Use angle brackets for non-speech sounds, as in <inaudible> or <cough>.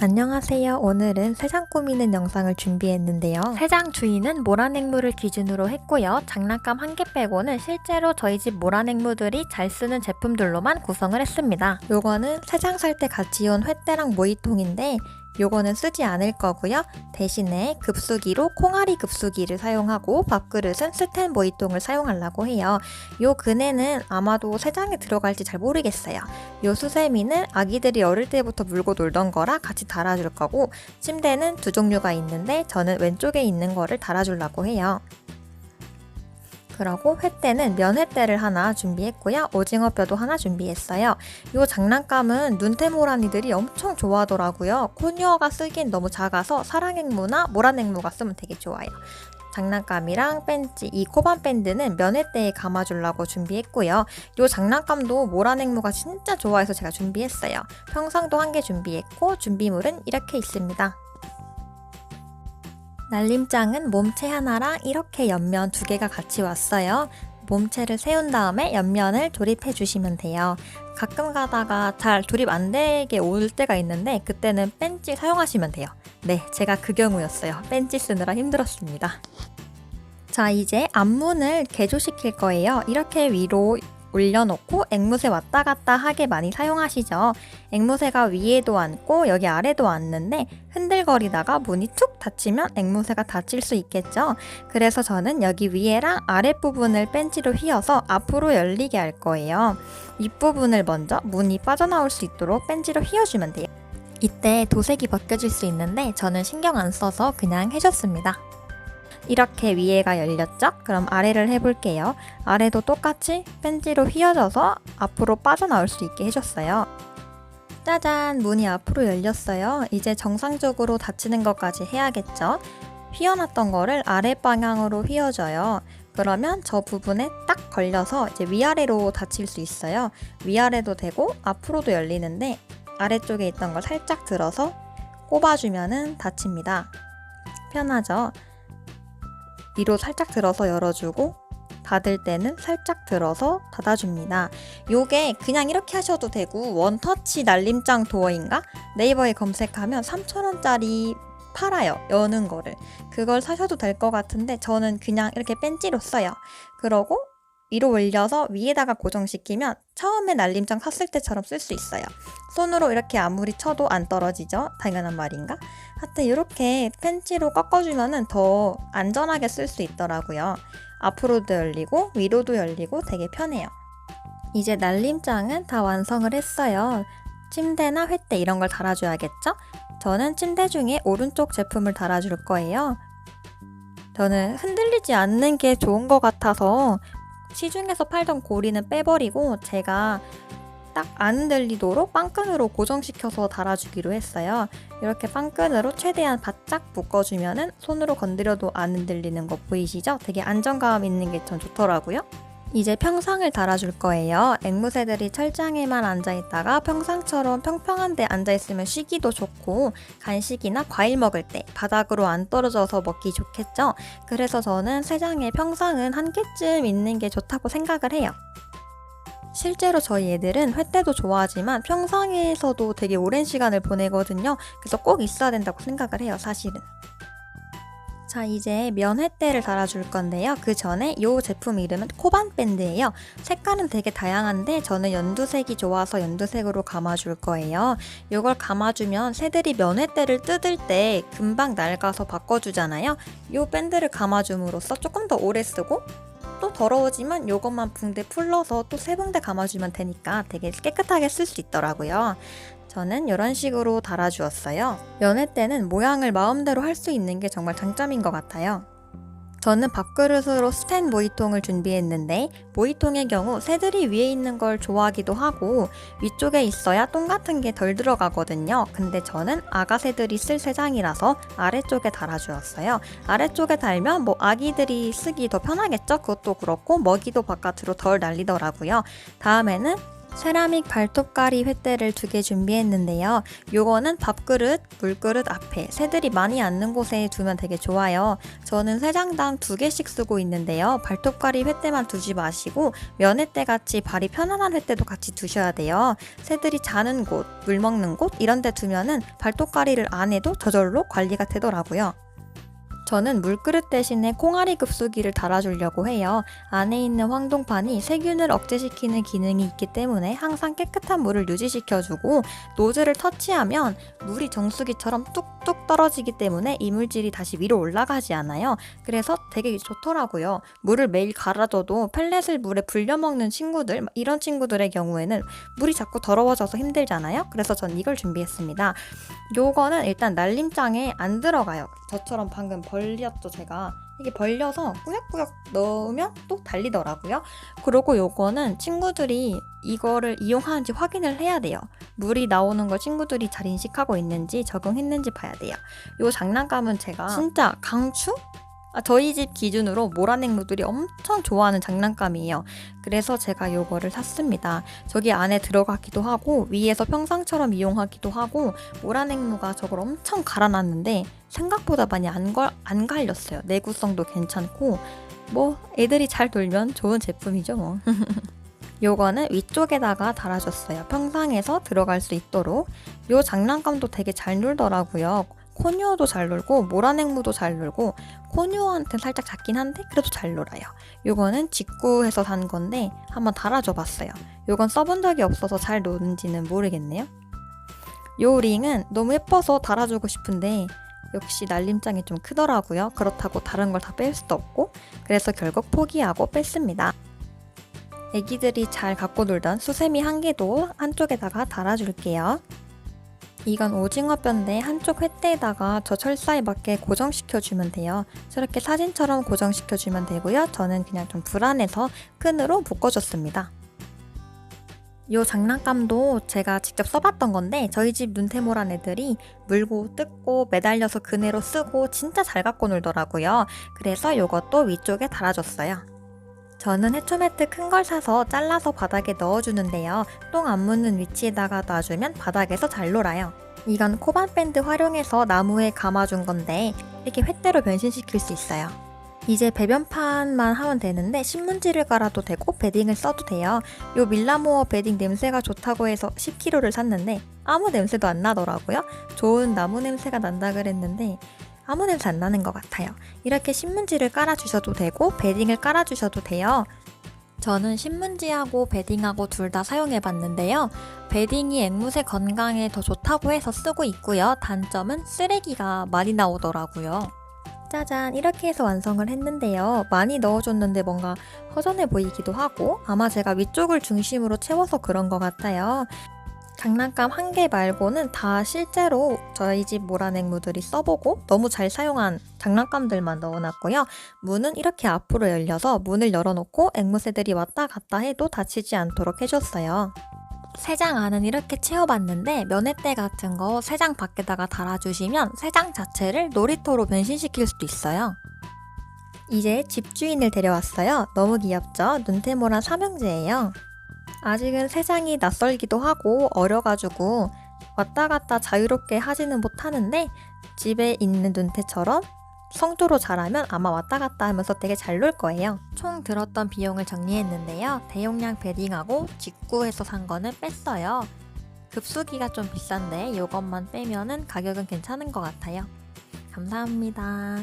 안녕하세요. 오늘은 세장 꾸미는 영상을 준비했는데요. 세장 주인은 모란앵무를 기준으로 했고요. 장난감 한 개 빼고는 실제로 저희 집 모란앵무들이 잘 쓰는 제품들로만 구성을 했습니다. 요거는 세장 살 때 같이 온 횟대랑 모이통인데 요거는 쓰지 않을 거고요. 대신에 급수기로 콩알이 급수기를 사용하고 밥그릇은 스텐 모이통을 사용하려고 해요. 요 근에는 아마도 세 장에 들어갈지 잘 모르겠어요. 요 수세미는 아기들이 어릴 때부터 물고 놀던 거라 같이 달아줄 거고 침대는 두 종류가 있는데 저는 왼쪽에 있는 거를 달아주려고 해요. 그러고 횟대는 면횟대를 하나 준비했고요. 오징어 뼈도 하나 준비했어요. 이 장난감은 눈태모란이들이 엄청 좋아하더라고요. 코니어가 쓰기엔 너무 작아서 사랑앵무나 모란앵무가 쓰면 되게 좋아요. 장난감이랑 벤치, 이 코반 밴드는 면회대에 감아주려고 준비했고요. 이 장난감도 모란앵무가 진짜 좋아해서 제가 준비했어요. 평상도 한 개 준비했고 준비물은 이렇게 있습니다. 날림장은 몸체 하나랑 이렇게 옆면 두 개가 같이 왔어요. 몸체를 세운 다음에 옆면을 조립해 주시면 돼요. 가끔 가다가 잘 조립 안 되게 올 때가 있는데 그때는 벤치 사용하시면 돼요. 네, 제가 그 경우였어요. 벤치 쓰느라 힘들었습니다. 자, 이제 앞문을 개조시킬 거예요. 이렇게 위로 올려놓고 앵무새 왔다 갔다 하게 많이 사용하시죠. 앵무새가 위에도 앉고 여기 아래도 앉는데 흔들거리다가 문이 툭 닫히면 앵무새가 다칠 수 있겠죠. 그래서 저는 여기 위에랑 아랫부분을 벤치로 휘어서 앞으로 열리게 할 거예요. 윗부분을 먼저 문이 빠져나올 수 있도록 벤치로 휘어주면 돼요. 이때 도색이 벗겨질 수 있는데 저는 신경 안 써서 그냥 해줬습니다. 이렇게 위에가 열렸죠? 그럼 아래를 해볼게요. 아래도 똑같이 펜지로 휘어져서 앞으로 빠져나올 수 있게 해줬어요. 짜잔! 문이 앞으로 열렸어요. 이제 정상적으로 닫히는 것까지 해야겠죠? 휘어놨던 거를 아래 방향으로 휘어줘요. 그러면 저 부분에 딱 걸려서 이제 위아래로 닫힐 수 있어요. 위아래도 되고 앞으로도 열리는데 아래쪽에 있던 걸 살짝 들어서 꼽아주면은 닫힙니다. 편하죠? 위로 살짝 들어서 열어주고 닫을 때는 살짝 들어서 닫아줍니다. 요게 그냥 이렇게 하셔도 되고 원터치 날림장 도어인가? 네이버에 검색하면 3,000원짜리 팔아요. 여는 거를. 그걸 사셔도 될 것 같은데 저는 그냥 이렇게 벤치로 써요. 그러고 위로 올려서 위에다가 고정시키면 처음에 날림장 샀을 때처럼 쓸 수 있어요. 손으로 이렇게 아무리 쳐도 안 떨어지죠? 당연한 말인가? 하여튼 이렇게 펜치로 꺾어주면 더 안전하게 쓸 수 있더라고요. 앞으로도 열리고 위로도 열리고 되게 편해요. 이제 날림장은 다 완성을 했어요. 침대나 횃대 이런 걸 달아줘야겠죠? 저는 침대 중에 오른쪽 제품을 달아줄 거예요. 저는 흔들리지 않는 게 좋은 것 같아서 시중에서 팔던 고리는 빼버리고 제가 딱안 흔들리도록 빵끈으로 고정시켜서 달아주기로 했어요. 이렇게 빵끈으로 최대한 바짝 묶어주면은 손으로 건드려도 안 흔들리는 거 보이시죠? 되게 안정감 있는 게 전 좋더라고요. 이제 평상을 달아줄 거예요. 앵무새들이 철장에만 앉아있다가 평상처럼 평평한 데 앉아있으면 쉬기도 좋고 간식이나 과일 먹을 때 바닥으로 안 떨어져서 먹기 좋겠죠? 그래서 저는 세장의 평상은 한 개쯤 있는 게 좋다고 생각을 해요. 실제로 저희 애들은 횟대도 좋아하지만 평상에서도 되게 오랜 시간을 보내거든요. 그래서 꼭 있어야 된다고 생각을 해요, 사실은. 자, 이제 면횟대를 달아줄 건데요. 그 전에 이 제품 이름은 코반 밴드예요. 색깔은 되게 다양한데 저는 연두색이 좋아서 연두색으로 감아줄 거예요. 이걸 감아주면 새들이 면횟대를 뜯을 때 금방 낡아서 바꿔주잖아요. 이 밴드를 감아줌으로써 조금 더 오래 쓰고 또 더러워지만 이것만 붕대 풀러서 또 세 붕대 감아주면 되니까 되게 깨끗하게 쓸 수 있더라고요. 저는 이런 식으로 달아주었어요. 연애 때는 모양을 마음대로 할 수 있는 게 정말 장점인 것 같아요. 저는 밥그릇으로 스텐 모이통을 준비했는데 모이통의 경우 새들이 위에 있는 걸 좋아하기도 하고 위쪽에 있어야 똥 같은 게 덜 들어가거든요. 근데 저는 아가 새들이 쓸 세장이라서 아래쪽에 달아주었어요. 아래쪽에 달면 뭐 아기들이 쓰기 더 편하겠죠? 그것도 그렇고 먹이도 바깥으로 덜 날리더라고요. 다음에는 세라믹 발톱가리 횟대를 두 개 준비했는데요. 요거는 밥그릇, 물그릇 앞에 새들이 많이 앉는 곳에 두면 되게 좋아요. 저는 세 장당 두 개씩 쓰고 있는데요. 발톱가리 횟대만 두지 마시고 면횟대 같이 발이 편안한 횟대도 같이 두셔야 돼요. 새들이 자는 곳, 물 먹는 곳 이런 데 두면은 발톱가리를 안 해도 저절로 관리가 되더라고요. 저는 물그릇 대신에 콩알이 급수기를 달아주려고 해요. 안에 있는 황동판이 세균을 억제시키는 기능이 있기 때문에 항상 깨끗한 물을 유지시켜주고 노즐을 터치하면 물이 정수기처럼 뚝뚝 떨어지기 때문에 이물질이 다시 위로 올라가지 않아요. 그래서 되게 좋더라고요. 물을 매일 갈아줘도 펠렛을 물에 불려먹는 친구들 이런 친구들의 경우에는 물이 자꾸 더러워져서 힘들잖아요. 그래서 전 이걸 준비했습니다. 요거는 일단 날림장에 안 들어가요. 저처럼 방금 벌 렸죠, 제가. 이게 벌려서 꾸역꾸역 넣으면 또 달리더라고요. 그리고 요거는 친구들이 이거를 이용하는지 확인을 해야 돼요. 물이 나오는 걸 친구들이 잘 인식하고 있는지 적응했는지 봐야 돼요. 요 장난감은 제가 진짜 강추? 아, 저희 집 기준으로 모라냉무들이 엄청 좋아하는 장난감이에요. 그래서 제가 요거를 샀습니다. 저기 안에 들어가기도 하고 위에서 평상처럼 이용하기도 하고 모라냉무가 저걸 엄청 갈아놨는데 생각보다 많이 안, 걸, 안 갈렸어요. 내구성도 괜찮고 뭐 애들이 잘 돌면 좋은 제품이죠 뭐. <laughs> 요거는 위쪽에다가 달아줬어요. 평상에서 들어갈 수 있도록. 요 장난감도 되게 잘 놀더라고요. 코뉴어도 잘 놀고 모라냉무도 잘 놀고 코뉴어한테는 살짝 작긴 한데 그래도 잘 놀아요. 요거는 직구해서 산 건데 한번 달아줘 봤어요. 요건 써본 적이 없어서 잘 노는지는 모르겠네요. 요 링은 너무 예뻐서 달아주고 싶은데 역시 날림장이 좀 크더라고요. 그렇다고 다른 걸 다 뺄 수도 없고 그래서 결국 포기하고 뺐습니다. 애기들이 잘 갖고 놀던 수세미 한 개도 한쪽에다가 달아줄게요. 이건 오징어 뼈인데 한쪽 횟대에다가 저 철사에 맞게 고정시켜주면 돼요. 저렇게 사진처럼 고정시켜주면 되고요. 저는 그냥 좀 불안해서 끈으로 묶어줬습니다. 요 장난감도 제가 직접 써봤던 건데 저희 집 눈테모란 애들이 물고 뜯고 매달려서 그네로 쓰고 진짜 잘 갖고 놀더라고요. 그래서 요것도 위쪽에 달아줬어요. 저는 해초매트 큰 걸 사서 잘라서 바닥에 넣어주는데요. 똥 안 묻는 위치에다가 놔주면 바닥에서 잘 놀아요. 이건 코반 밴드 활용해서 나무에 감아준 건데 이렇게 횟대로 변신시킬 수 있어요. 이제 배변판만 하면 되는데 신문지를 깔아도 되고 베딩을 써도 돼요. 요 밀라모어 베딩 냄새가 좋다고 해서 10kg를 샀는데 아무 냄새도 안 나더라고요. 좋은 나무 냄새가 난다 그랬는데 아무 냄새 안 나는 것 같아요. 이렇게 신문지를 깔아주셔도 되고 베딩을 깔아주셔도 돼요. 저는 신문지하고 베딩하고 둘 다 사용해 봤는데요. 베딩이 앵무새 건강에 더 좋다고 해서 쓰고 있고요. 단점은 쓰레기가 많이 나오더라고요. 짜잔 이렇게 해서 완성을 했는데요. 많이 넣어줬는데 뭔가 허전해 보이기도 하고 아마 제가 위쪽을 중심으로 채워서 그런 것 같아요. 장난감 한 개 말고는 다 실제로 저희 집 모라냉무들이 써보고 너무 잘 사용한 장난감들만 넣어놨고요. 문은 이렇게 앞으로 열려서 문을 열어놓고 앵무새들이 왔다 갔다 해도 다치지 않도록 해줬어요. 세장 안은 이렇게 채워봤는데 면회대 같은 거 세장 밖에다가 달아주시면 세장 자체를 놀이터로 변신시킬 수도 있어요. 이제 집주인을 데려왔어요. 너무 귀엽죠? 눈테모란 삼형제예요. 아직은 세상이 낯설기도 하고 어려가지고 왔다 갔다 자유롭게 하지는 못하는데 집에 있는 눈태처럼 성조로 자라면 아마 왔다 갔다 하면서 되게 잘 놀 거예요. 총 들었던 비용을 정리했는데요. 대용량 베딩하고 직구해서 산 거는 뺐어요. 급수기가 좀 비싼데 이것만 빼면은 가격은 괜찮은 것 같아요. 감사합니다.